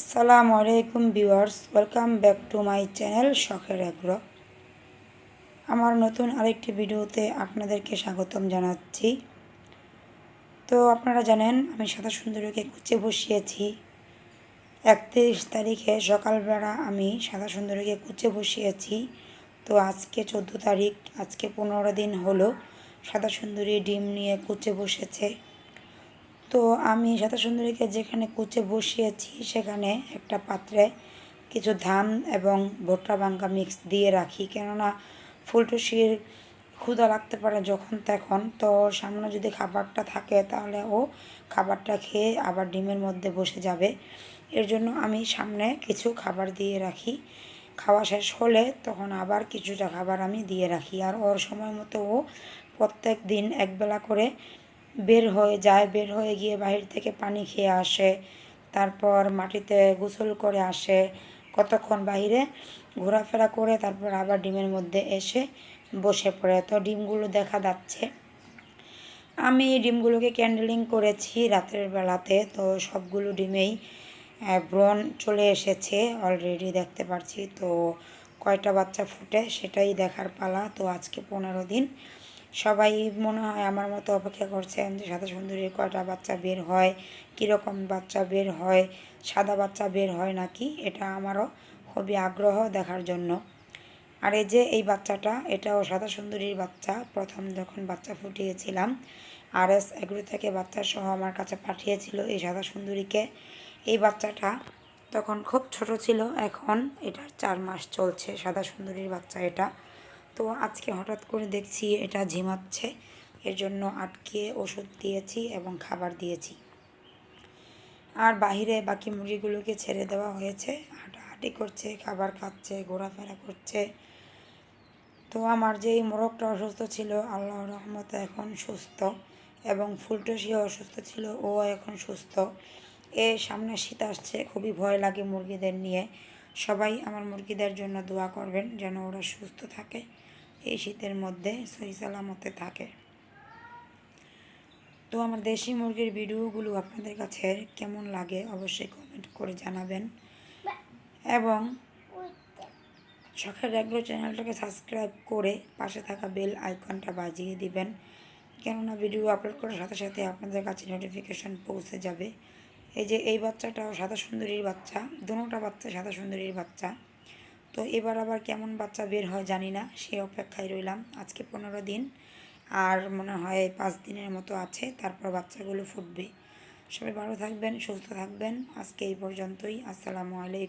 আসসালামু আলাইকুম viewers, welcome back to my channel শখের আগ্রহ। আমার নতুন আরেকটি ভিডিওতে আপনাদেরকে স্বাগতম জানাচ্ছি। তো আপনারা জানেন, আমি সাদা সুন্দরীকে কুচে বসিয়েছি। একত্রিশ তারিখে সকালবেলা আমি সাদা সুন্দরীকে কুচে বসিয়েছি। তো আজকে চোদ্দ তারিখ, আজকে পনেরো দিন হলো সাদা সুন্দরী ডিম নিয়ে কুচে বসেছে। তো আমি সাদা সুন্দরীকে যেখানে কুচে বসিয়েছি, সেখানে একটা পাত্রে কিছু ধান এবং ভুট্টা বাঙ্কা মিক্স দিয়ে রাখি। কেননা ফুলটুসির ক্ষুধা লাগতে পারে যখন তখন। তো সামনে যদি খাবারটা থাকে, তাহলে ও খাবারটা খেয়ে আবার ডিমের মধ্যে বসে যাবে। এর জন্য আমি সামনে কিছু খাবার দিয়ে রাখি। খাওয়া শেষ হলে তখন আবার কিছুটা খাবার আমি দিয়ে রাখি। আর ওর সময় মতো ও প্রত্যেক দিন একবেলা করে বের হয়ে যায়, বের হয়ে গিয়ে বাহির থেকে পানি খেয়ে আসে, তারপর মাটিতে গোসল করে আসে। কতক্ষণ বাহিরে? ঘোরাফেরা করে তারপর আবার ডিমের মধ্যে এসে বসে পড়ে। তো ডিমগুলো দেখা যাচ্ছে। আমি ডিমগুলোকে ক্যান্ডেলিং করেছি রাতের বেলাতে। তো সবগুলো ডিমেই ব্রণ চলে এসেছে অলরেডি দেখতে পারছি। তো কয়টা বাচ্চা ফুটে সেটাই দেখার পালা। তো আজকে পনেরো দিন। সবাই মনে হয় আমার মতো অপেক্ষা করছেন যে সাদা সুন্দরীর কয়টা বাচ্চা বের হয়, কীরকম বাচ্চা বের হয়, সাদা বাচ্চা বের হয় নাকি, এটা আমারও খুবই আগ্রহ দেখার জন্য। আর এই যে এই বাচ্চাটা, এটাও সাদা সুন্দরীর বাচ্চা, প্রথম যখন বাচ্চা ফুটিয়েছিলাম আর এস এগ্রো থেকে বাচ্চা সহ আমার কাছে পাঠিয়েছিল এই সাদা সুন্দরীকে। এই বাচ্চাটা তখন খুব ছোট ছিল, এখন এটার চার মাস চলছে, সাদা সুন্দরীর বাচ্চা এটা। তো আজকে হঠাৎ করে দেখছি এটা ঝিমাচ্ছে এর জন্য আটকে ওষুধ দিয়েছি এবং খাবার দিয়েছি। আর বাহিরে বাকি মুরগিগুলোকে ছেড়ে দেওয়া হয়েছে। হাঁটাহাঁটি করছে, খাবার খাচ্ছে, ঘোরাফেরা করছে। তো আমার যে এই মোরগটা অসুস্থ ছিল, আল্লাহর রহমতে এখন সুস্থ এবং ফুলটসিও অসুস্থ ছিল, ও এখন সুস্থ। এ সামনে শীত আসছে, খুবই ভয় লাগে মুরগিদের নিয়ে। সবাই আমার মুরগিদের জন্য দোয়া করবেন যেন ওরা সুস্থ থাকে। এই শীতের মধ্যে সহি সালামতে থাকে। তো আমার দেশি মুরগির ভিডিওগুলো আপনাদের কাছে কেমন লাগে অবশ্যই কমেন্ট করে জানাবেন। এবং শখের এগ্রো চ্যানেলটাকে সাবস্ক্রাইব করে পাশে থাকা বেল আইকনটা বাজিয়ে দিবেন। কেননা ভিডিও আপলোড করার সাথে সাথে আপনাদের কাছে নোটিফিকেশান পৌঁছে যাবে। এই যে এই বাচ্চাটাও সাদা সুন্দরীর বাচ্চা, দুটা বাচ্চা সাদা সুন্দরীর বাচ্চা। তো এবার আবার কেমন বাচ্চা বের হয় জানি না, সে অপেক্ষায় রইলাম। আজকে পনেরো দিন, আর মনে হয় পাঁচ দিনের মতো আছে, তারপর বাচ্চাগুলো ফুটবে। সবাই ভালো থাকবেন, সুস্থ থাকবেন। আজকে এই পর্যন্তই। আসসালামু আলাইকুম।